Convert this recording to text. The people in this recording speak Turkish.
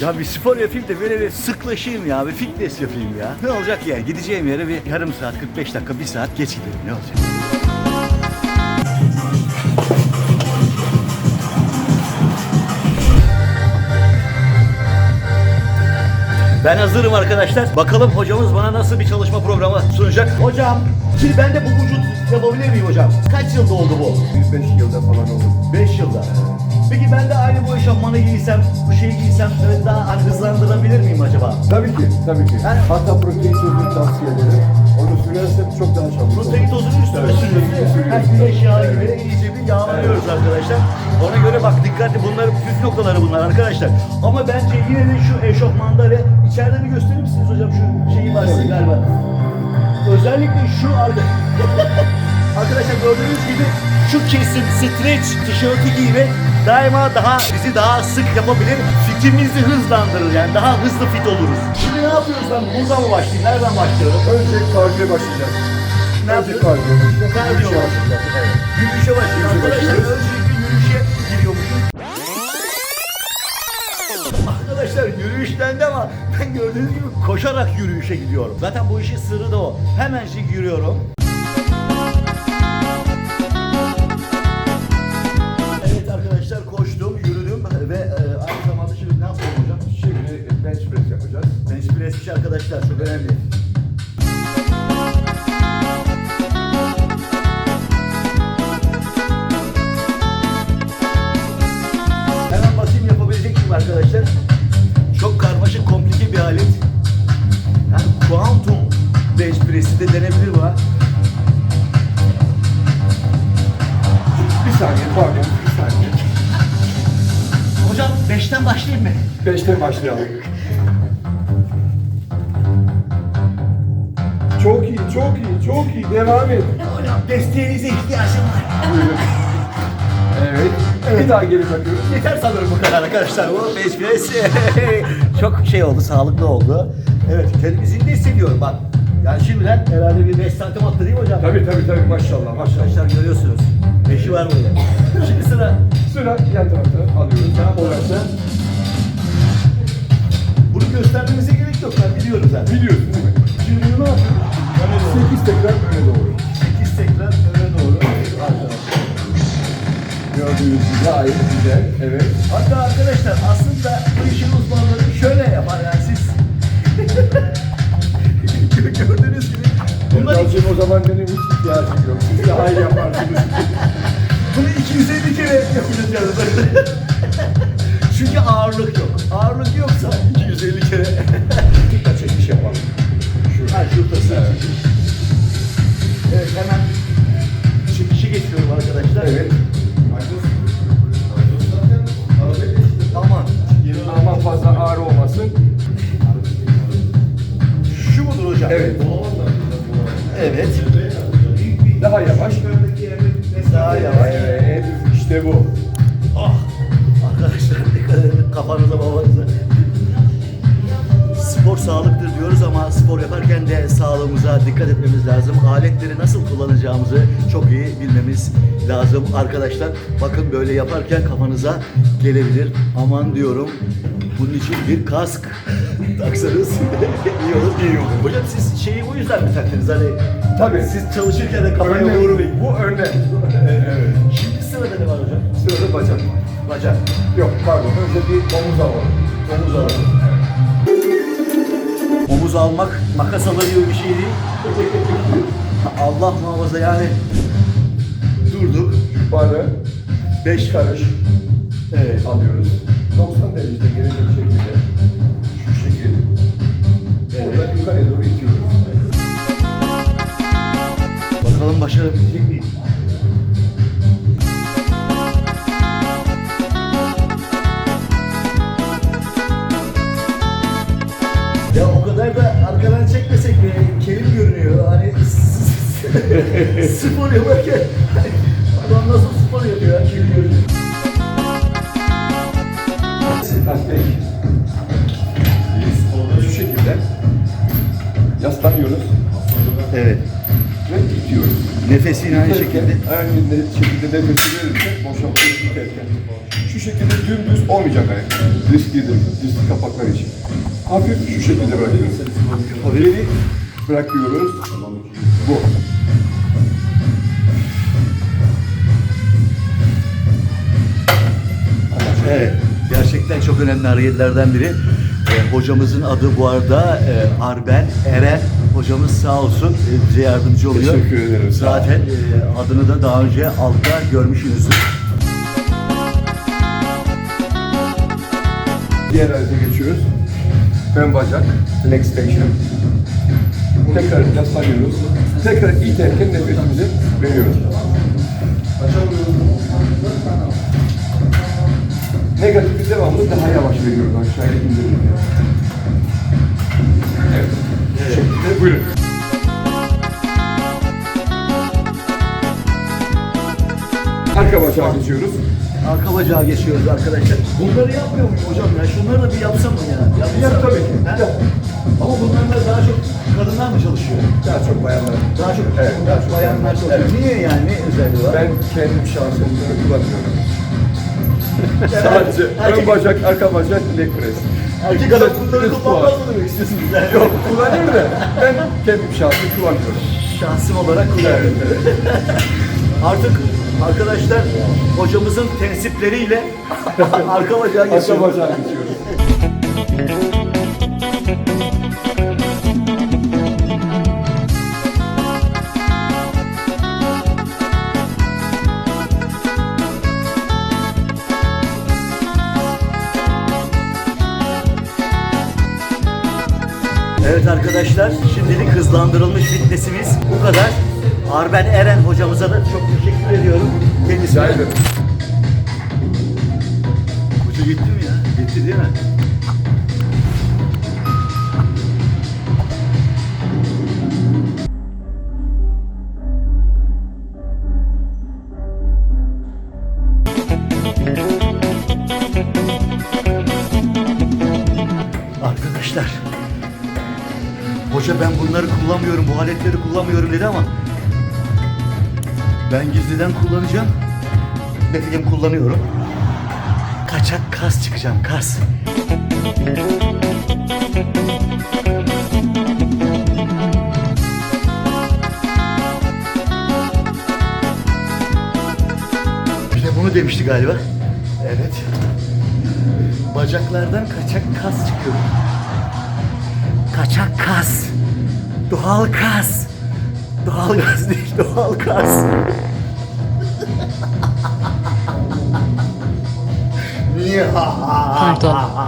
Ya bir spor yapayım da böyle bir sıklaşayım ya, bir fitness yapayım ya. Ne olacak yani? Gideceğim yere bir yarım saat, 45 dakika, bir saat geç giderim. Ne olacak? Ben hazırım arkadaşlar. Bakalım hocamız bana nasıl bir çalışma programı sunacak. Hocam, şimdi ben de bu vücut yapabilir miyim hocam? Kaç yılda oldu bu? 5 yılda falan olur. 5 yılda. Peki ben de aynı bu eşofmanı giysem, bu şeyi giysem daha hani hızlandırabilir miyim acaba? Tabii ki, tabii ki. Yani- Hatta protein sözünü tavsiye ederim. Onu sürersen çok daha çabuk olur. Protein tozunu üstüne sürüyoruz. Her güneş yağı gibi iyice bir yağlanıyoruz arkadaşlar. Ona göre bak dikkatli bunlar püf noktaları bunlar arkadaşlar. Ama bence yine de şu eşofmanda ve içeride bir gösterir misiniz hocam şu şeyi var size galiba. Özellikle şu arka... arkadaşlar gördüğünüz gibi şu kesim streç tişörtü giymek daima daha bizi daha sık yapabilir. Fitimizi hızlandırır yani daha hızlı fit oluruz. Şimdi ne yapıyoruz ben? Buradan mı başlayayım? Nereden başlıyorum? Önce kardiyo başlayacağız. Ne Önce yapıyoruz? kardiyo başlayacağız. Kardiyo başlayacağız. Evet. Gördüğünüz gibi koşarak yürüyüşe gidiyorum. Zaten bu işin sırrı da o. Hemencik yürüyorum. 5'ten başlayayım mı? Beşten başlayalım. Çok iyi, çok iyi, çok iyi. Devam et. Hocam desteğinize ihtiyacım var. Evet. Bir daha geri bakıyoruz. Yeter sanırım bu kadar arkadaşlar. Bu press çok şey oldu, sağlıklı oldu. Evet, kendimi zinde hissediyorum bak. Yani şimdiden herhalde bir 5 santim attı değil mi hocam? Tabii tabii tabii maşallah maşallah. Arkadaşlar görüyorsunuz. Beşi var burada. Şimdi sıra. Sıra yan tarafta alıyoruz. Orası. Bunu göstermemize gerek yok. Ben biliyorum zaten. Biliyorsun değil mi? Şimdi bunu ne yapıyoruz? Öne doğru. 8 tekrar öne doğru. 8 tekrar öne doğru. Arkadaşlar. Gördüğünüz gibi gayet güzel. Evet. Hatta arkadaşlar aslında bu işin uzmanları şöyle yapar yani siz gördüğünüz gibi bunlar Yalçın o zaman benim hiç ihtiyacım yok. Siz daha iyi yaparsınız. bunu 250 kere yapacağız yani. Çünkü ağırlık yok. Ağırlık yoksa 250 kere. Dikkat çekiş yapalım. Şu. Ha şurası. Evet. Evet hemen çekişe geçiyorum arkadaşlar. Evet. Ah! Arkadaşlar dikkat edin kafanıza babanıza. Spor sağlıktır diyoruz ama spor yaparken de sağlığımıza dikkat etmemiz lazım. Aletleri nasıl kullanacağımızı çok iyi bilmemiz lazım arkadaşlar. Bakın böyle yaparken kafanıza gelebilir. Aman diyorum. Bunun için bir kask taksanız iyi olur. İyi olur. Hocam siz şeyi bu yüzden mi taktınız? Hani Tabii. siz çalışırken de kafaya Örnek. vurmayın. Bu örnek. Evet. Şimdi sırada ne var hocam? Sırada bacak. Bacak. Yok pardon. Önce bir omuz alalım. Omuz alalım. Omuz almak makas gibi bir şey değil. Allah muhafaza yani. Durduk. Barı Beş karış Evet. alıyoruz. 90 derecede gelecek şekilde. Şu şekil. Oradan yukarıya doğru itiyoruz. Bakalım başarabilecek miyim? Spor yaparken adam nasıl spor yapıyor ya kelim görünüyor. Aspek. Şu şekilde. Yaslanıyoruz. Evet. ve itiyoruz. Nefesi yine aynı şekilde. Aynı şekilde nefesi verirken boşaltıyoruz iterken. Şu şekilde dümdüz olmayacak ayak. Risklidir, riskli kapaklar için. Hafif şu şekilde bırakıyoruz. Geri bırakıyoruz. Bu. Evet, gerçekten çok önemli hareketlerden biri. Ee, hocamızın adı bu arada e, Arben Eren. Hocamız sağ olsun e, bize yardımcı oluyor. Teşekkür ederim, sağ olun. Zaten e, adını da daha önce altta görmüşsünüzdür. Diğer harete geçiyoruz. Ön bacak, leg extension. Tekrar yaslanıyoruz. Tekrar iterken nefesimizi veriyoruz. Negatifi devamlı daha yavaş veriyoruz aşağıya indirirken. Evet. Bu şekilde buyurun. Arka bacağa geçiyoruz. Arka bacağa geçiyoruz arkadaşlar. Bunları yapmıyor muyum hocam ya? Şunları da bir yapsam mı ya? Yapsam. Yap tabii ki. Ha? Ama bunlarla daha çok kadınlar mı çalışıyor? Daha çok bayanlar. Daha çok, Evet, daha çok bayanlar çalışıyor. Evet. Niye yani? Ne özelliği var? Ben kendim bunu kullanıyorum. Sadece ön bacak, arka bacak, leg press. Erkek adam bunları kullanmaz mı demek istiyorsunuz yani? Yok kullanıyorum da ben kendim şahsen kullanıyorum. Şahsım olarak kullanıyorum. Artık arkadaşlar hocamızın tensipleriyle arka bacağa Arka geçiyoruz. bacağa geçiyoruz. Evet arkadaşlar şimdilik hızlandırılmış fitnessimiz bu kadar. Arben Eren hocamıza da çok teşekkür ediyorum. Kendisine. Rica ederim. Hoca gitti mi ya? Gitti değil mi? Arkadaşlar Hoca ben bunları kullanmıyorum, bu aletleri kullanmıyorum dedi ama ben gizliden kullanacağım. Ne bileyim kullanıyorum. Kaçak kas çıkacağım, kas. Bir de bunu demişti galiba. Evet. Bacaklardan kaçak kas çıkıyor. Kaçak kas. Doğal kas. Doğal gaz değil, doğal kas. Pardon.